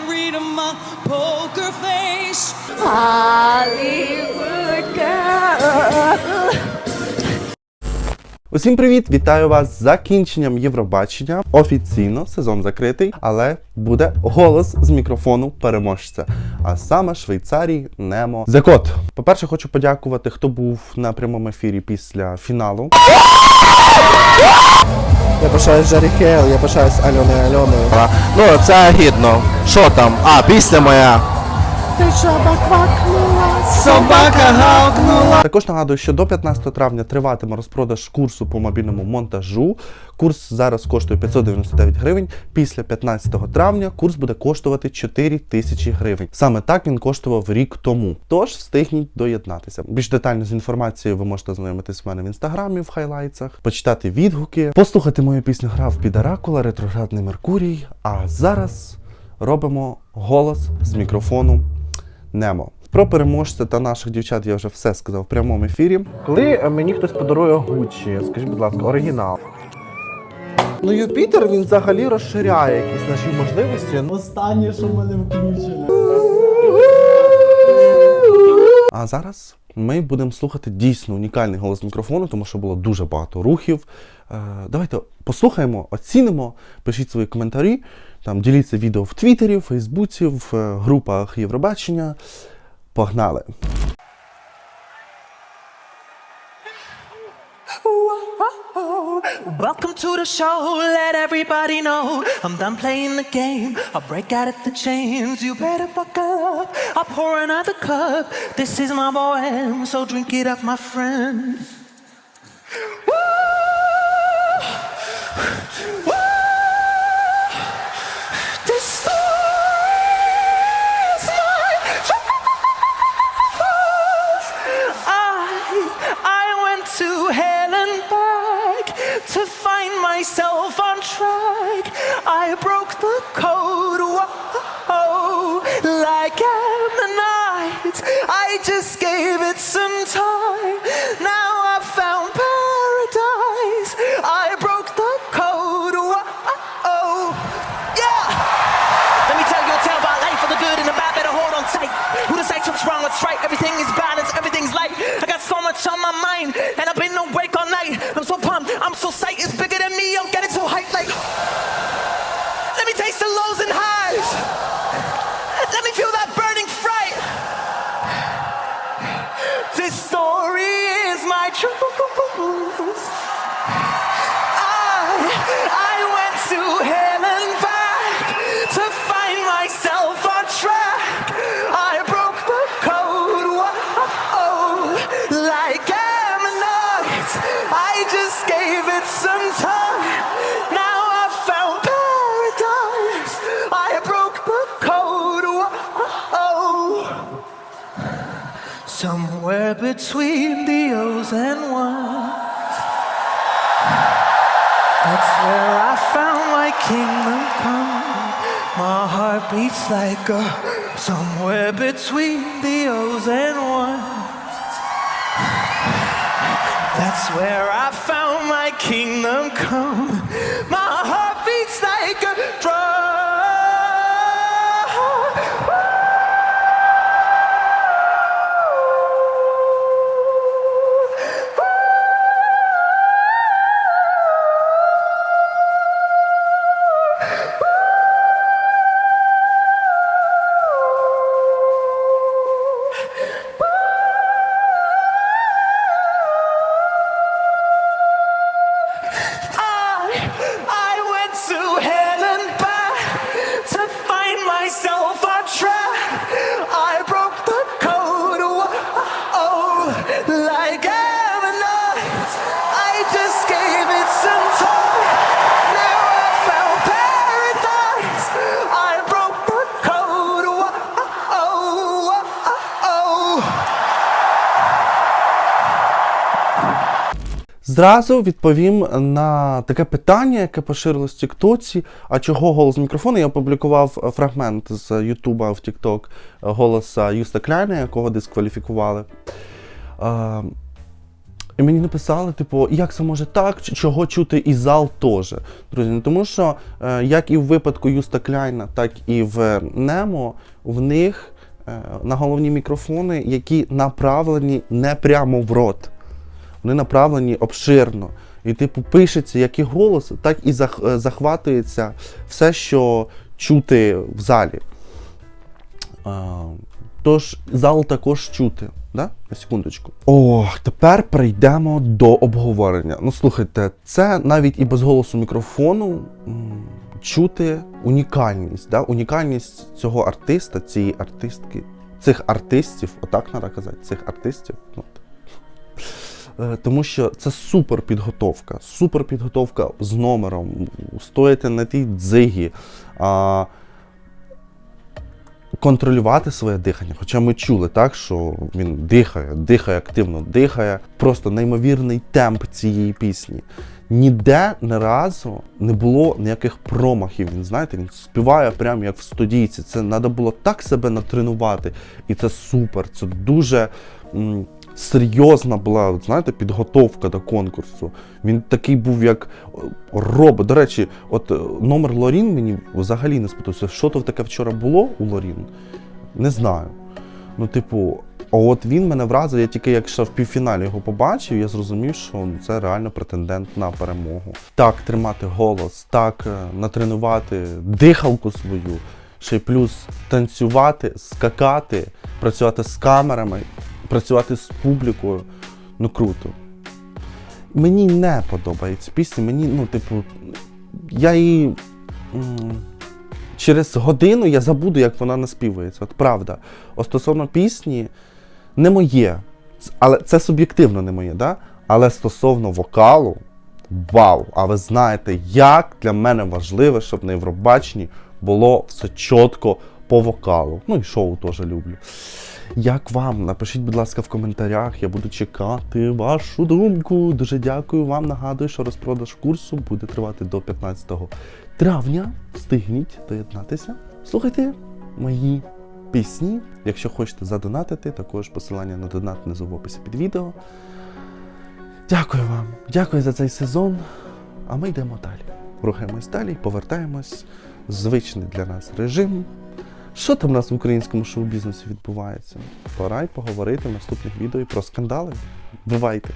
can't read my poker face. Hollywood Усім привіт! Вітаю вас з закінченням Євробачення. Офіційно сезон закритий, але буде голос з мікрофону переможця. А саме Швейцарії Немо Зекот. По-перше, хочу подякувати, хто був на прямому ефірі після фіналу. Я пишаюсь Джері Хейл, я пишаюсь Альоною Альоною. Ну, це гідно. Що там? А, пісня моя. Також нагадую, що до 15 травня триватиме розпродаж курсу по мобільному монтажу. Курс зараз коштує 599 гривень. Після 15 травня курс буде коштувати 4 тисячі гривень. Саме так він коштував рік тому. Тож встигніть доєднатися. Більш детально з інформацією ви можете знайомитись в мене в інстаграмі в хайлайтсах, почитати відгуки, послухати мою пісню Грав під Оракула, ретроградний Меркурій. А зараз робимо голос з мікрофону Немо. Про переможця та наших дівчат я вже все сказав в прямому ефірі. Коли е, мені хтось подарує Гуччі, скажіть, будь ласка, оригінал. Ну, Юпітер він взагалі розширяє якісь наші можливості. Ну, Останнє, що в мене включено. А зараз ми будемо слухати дійсно унікальний голос мікрофону, тому що було дуже багато рухів. Е, давайте послухаємо, оцінимо, пишіть свої коментарі. Там діліться відео в Твіттері, в Фейсбуці, в е, групах Євробачення. Погнали! Welcome to the show, let everybody know I'm done playing the game. I'll break out at the chains, you better buckle up. I'll pour another cup. This is my boy, so drink it up, my friends. Myself on track. I broke the code, whoa, like ammonite. I just gave it some time. Now I've found paradise. I broke the code, whoa, yeah. Let me tell you a tale about life for the good and the bad, better hold on tight. Who decides what's wrong, what's right? Everything is Vocês estão Somewhere between the O's and ones. That's where I found my kingdom come. My heart beats like a somewhere between the O's and ones. That's where I found my kingdom come. Зразу відповім на таке питання, яке поширилось в Тіктоці. А чого голос мікрофону? Я опублікував фрагмент з Ютуба в Тікток голоса Юста Кляйна, якого дискваліфікували. Е, І мені написали, типу, як це може так, чого чути і зал теж. Друзі, ну тому що е, як і в випадку Юста Кляйна, так і в Немо, в них е, на головні мікрофони, які направлені не прямо в рот. Вони направлені обширно. І, типу, пишеться як і голос, так і е, захватується все, що чути в залі. Тож зал також чути. Да? Секундочку. О, тепер перейдемо до обговорення. Ну слухайте, це навіть і без голосу мікрофону чути унікальність. Да? Унікальність цього артиста, цієї артистки, цих артистів, отак треба казати, цих артистів. Ну, Тому що це супер підготовка, супер підготовка з номером, стояти на тій дзигі, а, контролювати своє дихання. Хоча ми чули так, що він дихає, дихає активно, дихає. Просто неймовірний темп цієї пісні. Ніде не разу не було ніяких промахів. Він знаєте, він співає прямо як в студійці. Це треба було так себе натренувати. І це супер. Це дуже серйозна була, от знаєте, підготовка до конкурсу. Він такий був, як е, робот. До речі, от е, номер Лорін мені взагалі не сподобався. Що то таке вчора було у Лорін? Не знаю. Ну, типу, а от він мене вразив, я тільки якщо в півфіналі його побачив, я зрозумів, що ну, це реально претендент на перемогу. Так, тримати голос, так е, натренувати дихалку свою, ще й плюс танцювати, скакати, працювати з камерами, працювати з публікою. Ну круто. Мені не подобається пісня, мені, ну, типу, я її. Через годину я забуду, як вона наспівується. От правда. От стосовно пісні, не моє. Але це суб'єктивно не моє, да? Але стосовно вокалу, вау! А ви знаєте, як для мене важливо, щоб на Євробаченні було все чітко по вокалу. Ну і шоу теж люблю. Як вам? Напишіть, будь ласка, в коментарях. Я буду чекати вашу думку. Дуже дякую вам. Нагадую, що розпродаж курсу буде тривати до 15 травня. Встигніть доєднатися. Слухайте мої пісні. Якщо хочете задонатити, також посилання на донат внизу в описі під відео. Дякую вам, дякую за цей сезон. А ми йдемо далі. Рухаємось далі, повертаємось звичний для нас режим. Що там у нас в українському шоу-бізнесі відбувається? Пора й поговорити в наступних відео про скандали. Бувайте!